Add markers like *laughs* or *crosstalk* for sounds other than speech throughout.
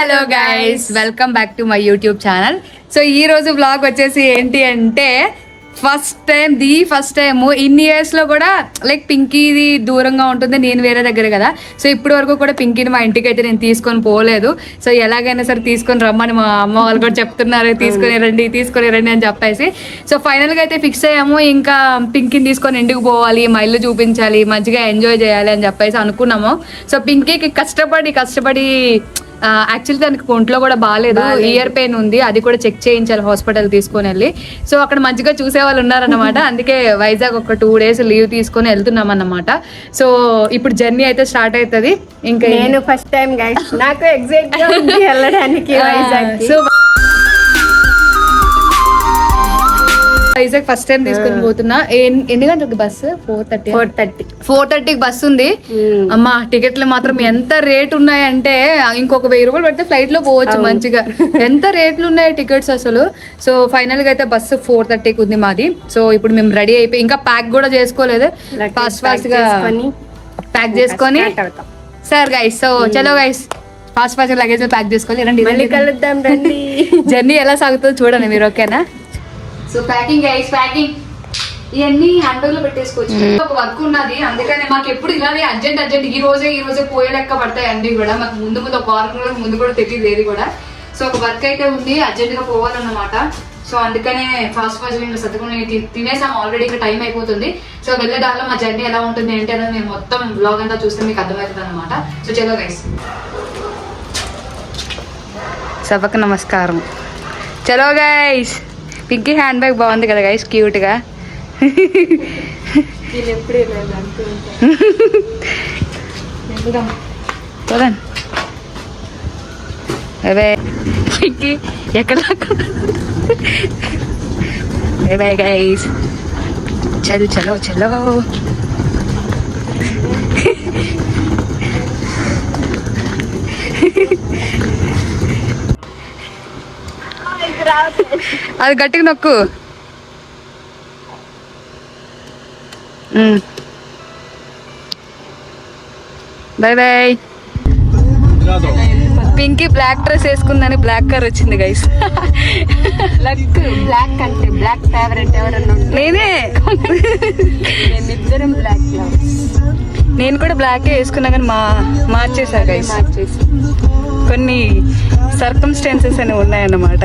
Hello guys welcome back to my YouTube channel so ఈ రోజు blog వచ్చేసి ఏంటి అంటే first time the first time ఇన్ని ఇయర్స్లో కూడా లైక్ పింకీది దూరంగా ఉంటుంది నేను వేరే దగ్గర కదా. సో ఇప్పటి వరకు కూడా పింకీని మా ఇంటికి అయితే నేను తీసుకొని పోలేదు. సో ఎలాగైనా సరే తీసుకొని రమ్మని మా అమ్మ వాళ్ళు కూడా చెప్తున్నారు తీసుకొని రండి తీసుకొని రండి అని చెప్పేసి. సో ఫైనల్గా అయితే ఫిక్స్ అయ్యాము. ఇంకా పింకీని తీసుకొని ఇంటికి పోవాలి మా ఇల్లు చూపించాలి మంచిగా ఎంజాయ్ చేయాలి అని చెప్పేసి అనుకున్నాము. సో పింకీకి కష్టపడి కష్టపడి యాక్చువల్లీ దానికి ఒంట్లో కూడా బాగాలేదు ఇయర్ పెయిన్ ఉంది అది కూడా చెక్ చేయించాలి హాస్పిటల్ తీసుకొని వెళ్ళి. సో అక్కడ మంచిగా చూసే వాళ్ళు ఉన్నారన్నమాట. *laughs* అందుకే వైజాగ్ ఒక టూ డేస్ లీవ్ తీసుకొని వెళ్తున్నాం అన్నమాట సో ఇప్పుడు జర్నీ అయితే స్టార్ట్ అవుతుంది. ఇంకా నేను ఫస్ట్ టైం నాకు ఎగ్జాక్ట్ *laughs* వెళ్ళడానికి Vizag so Vizag first time తీసుకొని పోతున్నా. ఎన్- ఎన్ని గంటలకి bus four thirty four thirty four థర్టీకి బస్సు ఉంది. అమ్మా టికెట్లు మాత్రం ఎంత రేట్ ఉన్నాయంటే ఇంకొక వెయ్యి రూపాయలు పెడితే ఫ్లైట్లో పోవచ్చు మంచిగా. ఎంత రేట్లు ఉన్నాయి టికెట్స్ అసలు? సో ఫైనల్గా అయితే బస్సు ఫోర్ థర్టీకి ఉంది మాది. సో ఇప్పుడు మేము రెడీ అయిపోయి ఇంకా ప్యాక్ కూడా చేసుకోలేదు. ఫాస్ట్ ఫాస్ట్గా ప్యాక్ చేసుకొని సార్ గైస్ సో చలో guys fast fast luggage pack చేసుకోవాలి. రండి మళ్ళీ కలుద్దాం రండి. *laughs* జర్నీ ఎలా సాగుతుందో చూడండి మీరు ఓకేనా సో ప్యాకింగ్ గైస్ ప్యాకింగ్ ఇవన్నీ హ్యాండ్ బ్యాగ్లో పెట్టేసుకోవచ్చు. ఒక వర్క్ ఉన్నది. అందుకని మాకు ఎప్పుడు ఇలానే అర్జెంట్ అర్జెంట్ ఈ రోజే ఈ రోజే పోయే లెక్క పడతాయి అన్ని కూడా. మాకు ముందు ముందు ఒక వారం రోజుల ముందు కూడా తెలియదు ఏది కూడా. సో ఒక వర్క్ అయితే ఉంది. అర్జెంట్గా పోవాలన్నమాట. సో అందుకనే ఫాస్ట్ ఫాస్ట్ మేము సర్దుకుని తినేసాం. ఆల్రెడీ ఇంకా టైం అయిపోతుంది. సో వెళ్ళే దారిలో మా జర్నీ ఎలా ఉంటుంది ఏంటి అనేది మేము మొత్తం బ్లాగ్ అంతా చూస్తే మీకు అర్థమవుతుంది అనమాట సో చలో గైస్ సభకు నమస్కారం. చలో గైస్ పింకీ హ్యాండ్ బ్యాగ్ బాగుంది కదా గైస్ క్యూట్గా. నేను ఎప్పుడే లేదు అనుకుంటా పోదాం. పింకీ ఎక్కడ బై బై గైస్ చలో చలో చలో. అది గట్టిగా నొక్కు. Bye bye Pinky black dress వేసుకుందని black colour వచ్చింది గైస్ లక్ బ్లాక్ అంటే బ్లాక్ ఫేవరెట్ ఎవరన్నా నేనే. ఇద్దరం బ్లాక్ నేను కూడా బ్లాక్ వేసుకున్నా కానీ మా మార్చేసా గైస్ మార్చేసి. కొన్ని సర్కమ్స్టాన్సెస్ అని ఉన్నాయన్నమాట.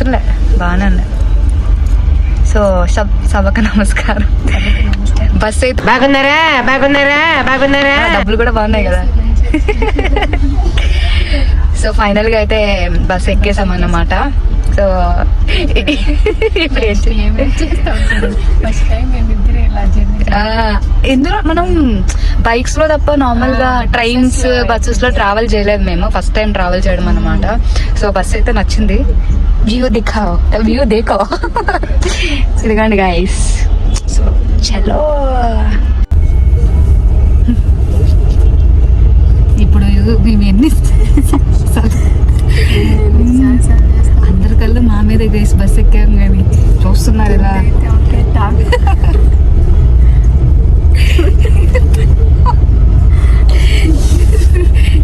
అవసరం లే బాగానే ఉన్నా సో సబ్ సభకు నమస్కారం. బస్ అయితే బాగున్నారా? బాగున్నారా? బాగున్నారా? డబ్బులు కూడా బాగున్నాయి కదా. సో ఫైనల్గా అయితే బస్ ఎక్కేసాం అన్నమాట సో ఇప్పుడు *laughs* ఇందులో మనం బైక్స్లో తప్ప నార్మల్గా ట్రైన్స్ బస్సెస్లో ట్రావెల్ చేయలేదు మేము. ఫస్ట్ టైం ట్రావెల్ చేయడం అన్నమాట. సో బస్ అయితే నచ్చింది. వ్యూ దిఖావ్ వ్యూ దేకో ఇదిగోండి గైస్ సో చలో. ఇప్పుడు మేము ఎన్ని అందరి కళ్ళు మా మీద గైస్ బస్ ఎక్కాం కానీ చూస్తున్నారు ఇలా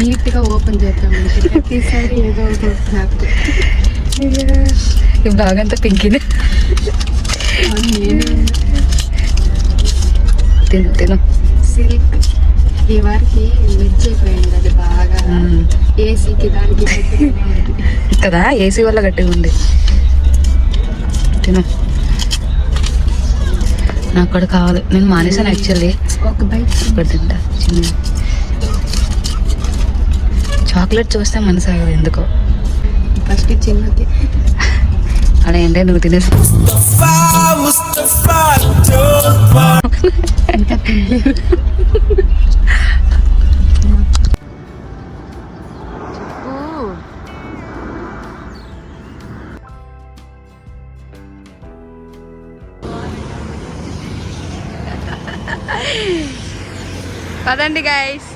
నీట్గా ఓపెన్ చేద్దాం ప్రతిసారి ఏదో ఒకటి నాకు. బాగంతా పింకిని తిను తిను. సిల్క్. ఈ వారికి మిర్చి అయిపోయింది అది బాగా. ఏసీకి దానికి. కదా ఏసీ వల్ల గట్టిగా ఉంది. తిను. నాకు కూడా కావాలి. నేను మానేసాను యాక్చువల్లీ ఒక బైక్ తింటా. చిన్న. చాక్లెట్ చూస్తే మనసు ఆగదు ఎందుకో ఫస్ట్ చిన్నది అలా ఏంటే నువ్వు తినేసి ఇంకా తినలేదు పదండి గైస్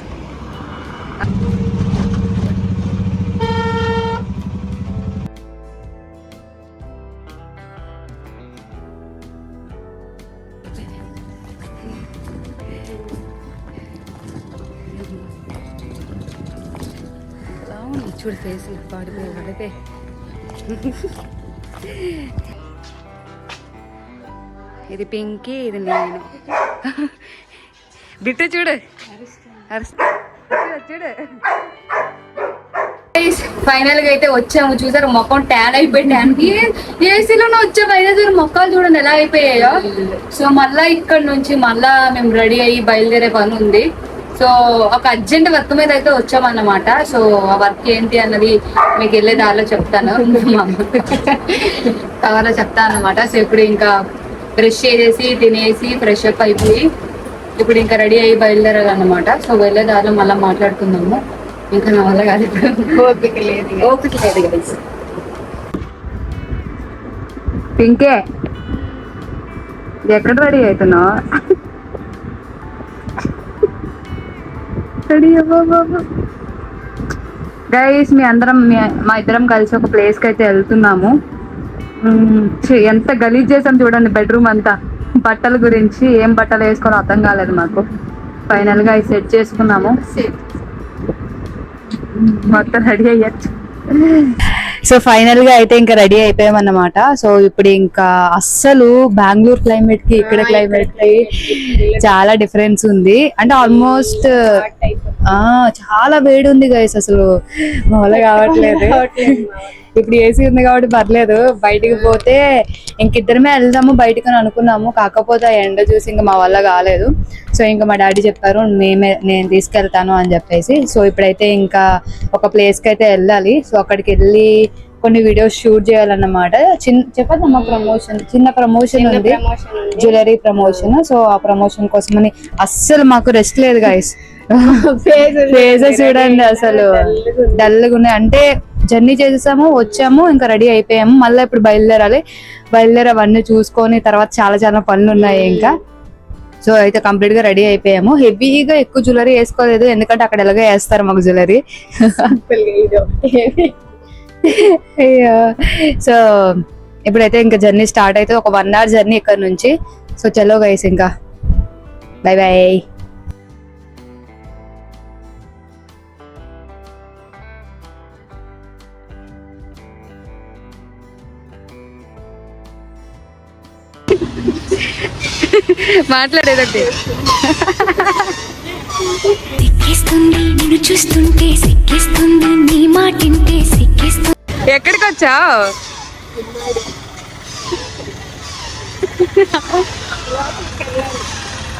చేసి పాడిపోయి ఇది పింకీ ఇది నేను. బిట్టు చూడు. చూడు ఫైనల్గా అయితే వచ్చాము. చూసారు మొక్కం ట్యాన్ అయిపోయాను ఏసీలోనే వచ్చాము. అయినా మొక్కలు చూడండి ఎలా అయిపోయాయో. సో మళ్ళా ఇక్కడ నుంచి మళ్ళా మేము రెడీ అయ్యి బయలుదేరే పని ఉంది. సో ఒక అర్జెంట్ వర్క్ మీద అయితే వచ్చామన్నమాట. సో ఆ వర్క్ ఏంటి అన్నది మీకు వెళ్ళే దారిలో చెప్తాను. దారిలో చెప్తాను అన్నమాట. సో ఇప్పుడు ఇంకా బ్రష్ చేసేసి తినేసి ఫ్రెష్ అప్ అయిపోయి ఇప్పుడు ఇంకా రెడీ అయ్యి బయలుదేరాలన్నమాట. సో వెళ్ళే దారిలో మళ్ళీ మాట్లాడుకుందాము. ఇంకా నా వల్ల కాదు. ఓపిక లేదు. ఓపిక లేదు గైస్ పింకే ఎక్కడ రెడీ అవుతున్నావు? రెడీ గైస్ మీ అందరం మీ- ఇద్దరం కలిసి ఒక ప్లేస్కి అయితే వెళ్తున్నాము. ఎంత గలీజ్ చేసాం చూడండి బెడ్రూమ్ అంతా. బట్టల గురించి ఏం బట్టలు వేసుకోవాలో అర్థం కాలేదు మాకు. ఫైనల్గా సెట్ చేసుకున్నాము. మొత్తం రెడీ అయ్యచ్చు సో ఫైనల్గా అయితే ఇంకా రెడీ అయిపోయామన్నమాట. సో ఇప్పుడు ఇంకా అస్సలు బెంగళూరు క్లైమేట్కి ఇక్కడ క్లైమేట్కి చాలా డిఫరెన్స్ ఉంది. అంటే ఆల్మోస్ట్ చాలా వేడి ఉంది గైస్ అసలు. మా వల్ల కావట్లేదు. ఇప్పుడు ఏసీ ఉంది కాబట్టి పర్లేదు. బయటికి పోతే ఇంకిద్దరమే వెళ్దాము బయటికి అని అనుకున్నాము. కాకపోతే ఆ ఎండ చూసి ఇంకా మా వల్ల కాలేదు. సో ఇంకా మా డాడీ చెప్పారు మేమే నేను తీసుకెళ్తాను అని చెప్పేసి. సో ఇప్పుడైతే ఇంకా ఒక ప్లేస్కి అయితే వెళ్ళాలి. సో అక్కడికి వెళ్ళి కొన్ని వీడియోస్ షూట్ చేయాలన్నమాట. చిన్న చెప్పదమ్మా ప్రమోషన్ చిన్న ప్రమోషన్ ఉంది. జ్యువెలరీ ప్రమోషన్ సో ఆ ప్రమోషన్ కోసమని అస్సలు మాకు రెస్ట్ లేదు గైస్ ఫేజెస్ *laughs* చూడండి అసలు. డల్గా ఉన్నాయి. అంటే జర్నీ చేసేసాము వచ్చాము ఇంకా రెడీ అయిపోయాము. మళ్ళీ ఇప్పుడు బయలుదేరాలి. బయలుదేరి అవన్నీ చూసుకొని తర్వాత చాలా చాలా పనులు ఉన్నాయి ఇంకా. సో అయితే కంప్లీట్గా రెడీ అయిపోయాము. హెవీగా ఎక్కువ జ్యువెలరీ వేసుకోలేదు. ఎందుకంటే అక్కడ ఎలాగో వేస్తారు మాకు జ్యువెలరీ. *laughs* సో ఇప్పుడైతే ఇంకా జర్నీ స్టార్ట్ అయితే ఒక వన్ అవర్ జర్నీ ఇక్కడ నుంచి. సో చలో గైస్ ఇంకా. By by మాట్లాడేదండి. సిక్కిస్తుంది నిన్ను చూస్తుంటే సిక్కిస్తుంది నీ మాటింటే సిక్కిస్తుంది. ఎక్కడికి వచ్చావు?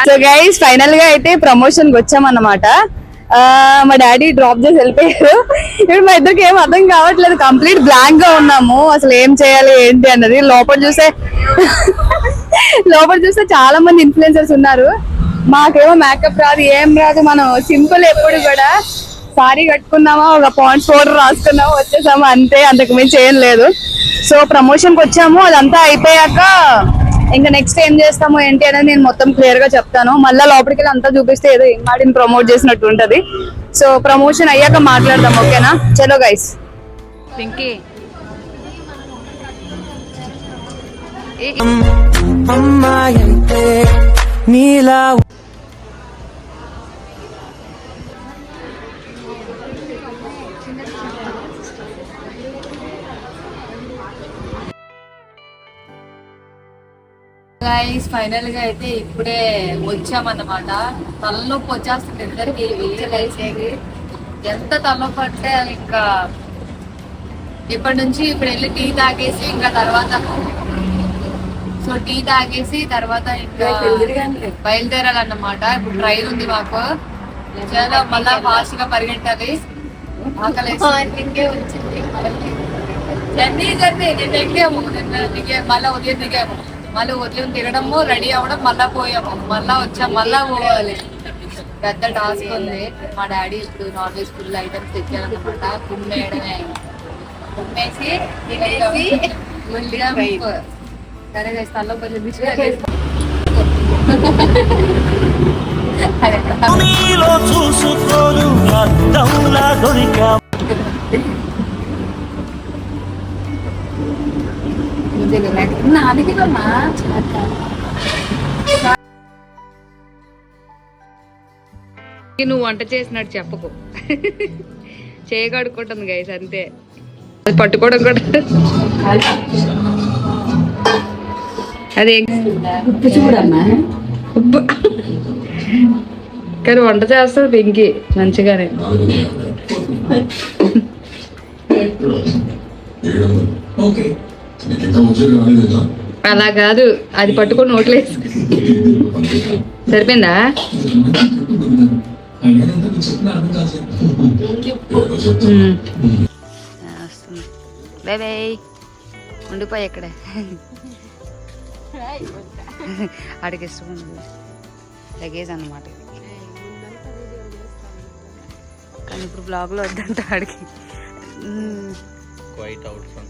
సో గైస్ ఫైనల్గా అయితే ప్రమోషన్కి వచ్చామన్నమాట. మా డాడీ డ్రాప్ చేసి వెళ్ళిపోయారు. ఇప్పుడు మా ఇద్దరికి ఏం అర్థం కావట్లేదు. కంప్లీట్ బ్లాంక్గా ఉన్నాము. అసలు ఏం చేయాలి ఏంటి అన్నది. లోపల చూస్తే లోపల చూస్తే చాలా మంది ఇన్ఫ్లుయెన్సర్స్ ఉన్నారు. మాకేమో మేకప్ రాదు ఏం రాదు మనం సింపుల్ ఎప్పుడు కూడా సారీ కట్టుకున్నామా ఒక పాయింట్ పౌడర్ రాసుకున్నామా వచ్చేసామా అంతే అంతకు మించి ఏం లేదు. సో ప్రమోషన్కి వచ్చాము అదంతా అయిపోయాక ఇంకా నెక్స్ట్ ఏం చేస్తాము ఏంటి అనేది నేను మొత్తం క్లియర్గా చెప్తాను. మళ్ళీ లోపలికి వెళ్ళి అంతా చూపిస్తే ఏదో ఇమ్మాడిని ప్రమోట్ చేసినట్టు ఉంటది. సో ప్రమోషన్ అయ్యాక మాట్లాడదాం ఓకేనా? చలో గైస్ పింకీ. అమ్మాయంటే నీలా ఫైనల్గా అయితే ఇప్పుడే వచ్చామన్నమాట. తలనొప్పి వచ్చేస్తుంది ఇద్దరికి విజయలైసేది ఎంత తలనొప్పి అంటే ఇంకా ఇప్పటి నుంచి ఇప్పుడు వెళ్ళి టీ తాగేసి ఇంకా తర్వాత సో టీ తాగేసి తర్వాత ఇంకా బయలుదేరాలన్నమాట. ఇప్పుడు ట్రైన్ ఉంది మాకు. చాలా మళ్ళా ఫాస్ట్గా పరిగెట్టాలి. Journey journey. నిన్న దిగా మళ్ళీ ఉదయం దిగాము. మళ్ళీ ఉదయం దిగడము రెడీ అవ్వడం మళ్ళా పోయాము. మళ్ళా వచ్చాము. మళ్ళా పోవాలి. పెద్ద టాస్క్ ఉంది. మా డాడీ ఇప్పుడు నాన్ వెజ్ ఫుల్ ఐటమ్స్ తెచ్చారనమాట కుమ్మేయడమే. కుమ్మేసి తినేసి మంచిగా సరే తలలో కొంచెం నువ్వు వంట చేసినట్టు చెప్పకు. చేయగడుకుంటుంది గైస్ అంతే. అది పట్టుకోవడం కూడా. అదే. ఉప్పు. కానీ వంట చేస్తుంది పెంకి మంచిగానే. అలా కాదు అది పట్టుకొని నోట్లేసి సరిపోయిందా? అడిగినంత నీకు చెప్పిన అర్థం కాదు. Bye bye. ఉండిపోయి ఇక్కడే ఆడికి ఇష్టం ఉంది లగేజ్ అన్నమాట ఇది. కానీ ఇప్పుడు బ్లాగ్లో వద్దంట ఆడికి out from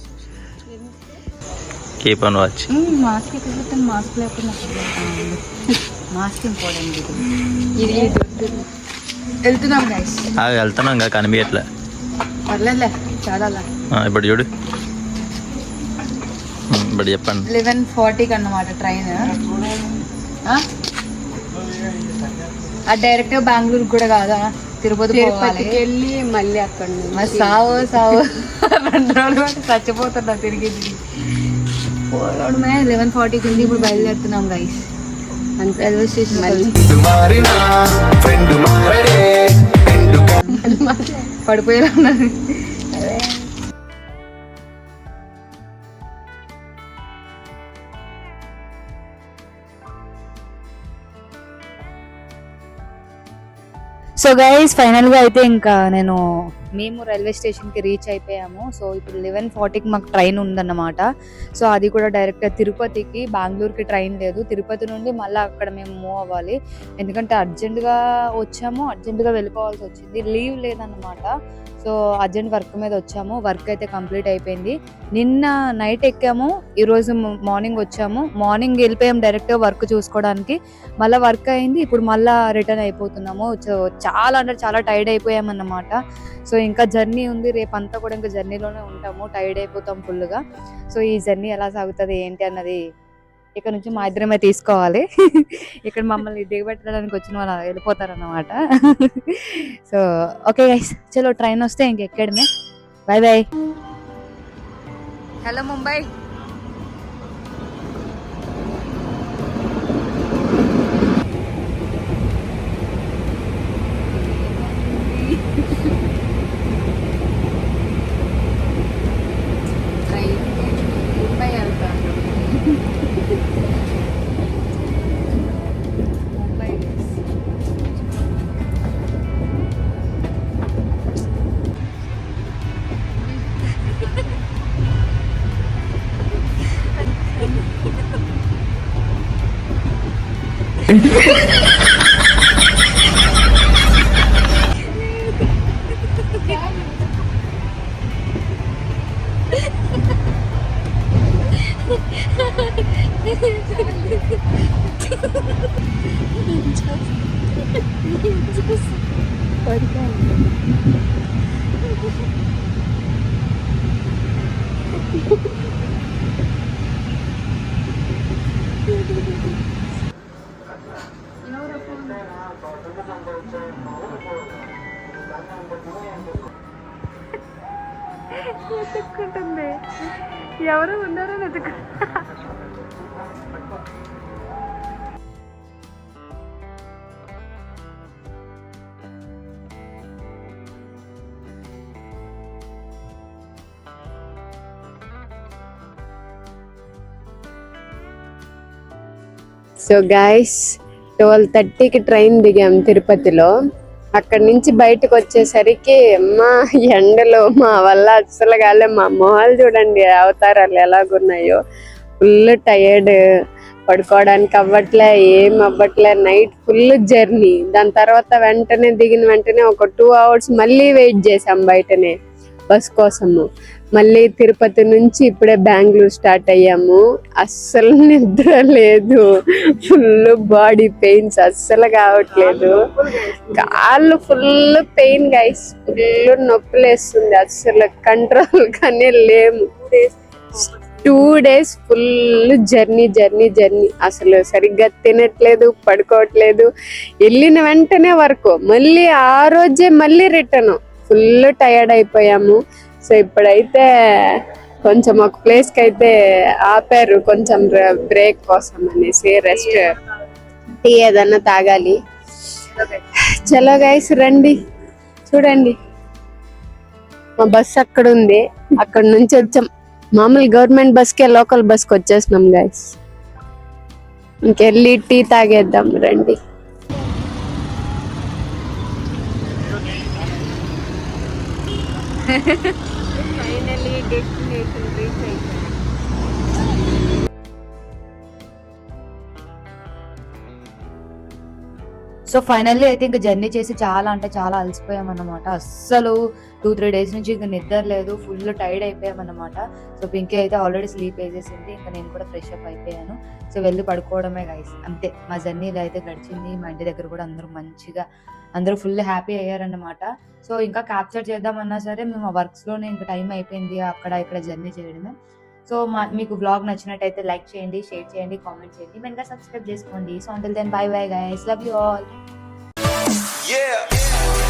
keep on watching. మ్మ్, మాస్క్ ఎక్కడ మాస్క్ లేకుండా మాస్క్ ఇంపార్టెంట్ ఇది. ఇది వెళ్తున్నాం గైస్ ఆ వెళ్తున్నాం ఇంకా కనిపించట్లే పర్లేదులే చాలా ఆ, ఇప్పుడు చూడు. ఇప్పుడు చెప్పండి. లెవెన్ ఫార్టీకి అన్నమాట ట్రైన్ ఆ? డైరెక్ట్ బెంగళూరు కూడా కాదా? తిరుపతి పోవాలి. తిరుపతికి వెళ్ళి మళ్ళీ అక్కడ సావు సావు. రెండు రోజులు బట్టి చచ్చిపోతున్నా తిరిగి. తిరిగి పోవడమే లెవెన్ ఫార్టీకి ఉంది ఇప్పుడు బయలుదేరుతున్నాం గైస్ అంత. రైల్వే స్టేషన్ పడిపోయేలా ఉన్నది. సో గైస్ ఫైనల్గా అయితే ఇంకా నేను మేము రైల్వే స్టేషన్కి రీచ్ అయిపోయాము. సో ఇప్పుడు లెవెన్ ఫార్టీకి మాకు ట్రైన్ ఉందన్నమాట. సో అది కూడా డైరెక్ట్గా తిరుపతికి బెంగళూరుకి ట్రైన్ లేదు. తిరుపతి నుండి మళ్ళీ అక్కడ మేము మూవ్ అవ్వాలి. ఎందుకంటే అర్జెంటుగా వచ్చాము అర్జెంటుగా వెళ్ళిపోవాల్సి వచ్చింది. లీవ్ లేదన్నమాట. సో అర్జెంట్ వర్క్ మీద వచ్చాము. వర్క్ అయితే కంప్లీట్ అయిపోయింది. నిన్న నైట్ ఎక్కాము. ఈరోజు మార్నింగ్ వచ్చాము. మార్నింగ్ వెళ్ళిపోయాము డైరెక్ట్గా వర్క్ చూసుకోవడానికి. మళ్ళీ వర్క్ అయింది. ఇప్పుడు మళ్ళీ రిటర్న్ అయిపోతున్నాము. సో చాలా అంటే చాలా టైర్డ్ అయిపోయామన్నమాట సో ఇంకా జర్నీ ఉంది. రేపు అంతా కూడా ఇంకా జర్నీలోనే ఉంటాము. టైర్డ్ అయిపోతాం ఫుల్గా. సో ఈ జర్నీ ఎలా సాగుతుంది ఏంటి అన్నది ఇక్కడ నుంచి మా ఇద్దరమే తీసుకోవాలి. *laughs* ఇక్కడ మమ్మల్ని దిగబెట్టడానికి వచ్చిన వాళ్ళు వెళ్ళిపోతారన్నమాట. సో ఓకే గైస్ చలో ట్రైన్ వస్తే ఇంకెక్కడమే. బాయ్ బాయ్ హలో ముంబై 아, 어디가 వెతుక్కుంటుంది. ఎవరు ఉన్నారో వెతుకు సో గాయస్ ట్వెల్వ్ థర్టీకి ట్రైన్ దిగాం తిరుపతిలో. అక్కడి నుంచి బయటకు వచ్చేసరికి మా ఎండలో మా వల్ల అస్సలు కాలే. మా మొహాలు చూడండి అవతారాలు ఎలాగున్నాయో. ఫుల్ టయర్డ్ పడుకోవడానికి అవ్వట్లే ఏం అవ్వట్లే నైట్ ఫుల్ జర్నీ. దాని తర్వాత వెంటనే దిగిన వెంటనే ఒక టూ అవర్స్ మళ్ళీ వెయిట్ చేసాం బయటనే. బస్ కోసము. మళ్ళీ తిరుపతి నుంచి ఇప్పుడే బెంగళూరు స్టార్ట్ అయ్యాము. అస్సలు నిద్ర లేదు. ఫుల్ బాడీ పెయిన్స్ అస్సలు కావట్లేదు. కాళ్ళు ఫుల్ పెయిన్ గైస్. ఫుల్ నొప్పులు వేస్తుంది అస్సలు. కంట్రోల్ కానీ లేము. Two days full journey journey journey. అసలు సరిగ్గా తినట్లేదు పడుకోవట్లేదు. వెళ్ళిన వెంటనే వరకు మళ్ళీ ఆ రోజే మళ్ళీ రిటర్న్. ఫుల్ టయర్డ్ అయిపోయాము. సో ఇప్పుడైతే కొంచెం ఒక ప్లేస్కి అయితే ఆపారు. కొంచెం బ్రేక్ కోసం అనేసి రెస్ట్. టీ ఏదన్నా తాగాలి. చలో గైస్ రండి. చూడండి. మా బస్ అక్కడ ఉంది అక్కడ నుంచి వచ్చాం. మామూలు గవర్నమెంట్ బస్ కే లోకల్ బస్కి వచ్చేసినాం గైస్. ఇంకెళ్ళి టీ తాగేద్దాం. రండి. సో ఫైనల్లీ అయితే ఇంకా జర్నీ చేసి చాలా అంటే చాలా అలసిపోయాం అన్నమాట అస్సలు టూ త్రీ డేస్ నుంచి ఇంకా నిద్ర లేదు ఫుల్ టైర్డ్ అయిపోయామన్నమాట. సో పింకీ అయితే ఆల్రెడీ స్లీప్ వేసేసింది ఇంకా నేను కూడా ఫ్రెష్ అప్ అయిపోయాను. సో వెళ్ళి పడుకోవడమే గైస్ అంతే. మా జర్నీ అయితే గడిచింది మా ఇంటి దగ్గర కూడా అందరూ మంచిగా అందరూ ఫుల్ హ్యాపీ అయ్యారన్నమాట. సో ఇంకా క్యాప్చర్ చేద్దామన్నా సరే మేము ఆ వర్క్స్లోనే ఇంకా టైం అయిపోయింది అక్కడ ఇక్కడ జర్నీ చేయడమే. సో మా మీకు బ్లాగ్ నచ్చినట్టయితే లైక్ చేయండి షేర్ చేయండి కామెంట్ చేయండి. ఇంకా సబ్స్క్రైబ్ చేసుకోండి. So until then bye bye guys love you all Yeah.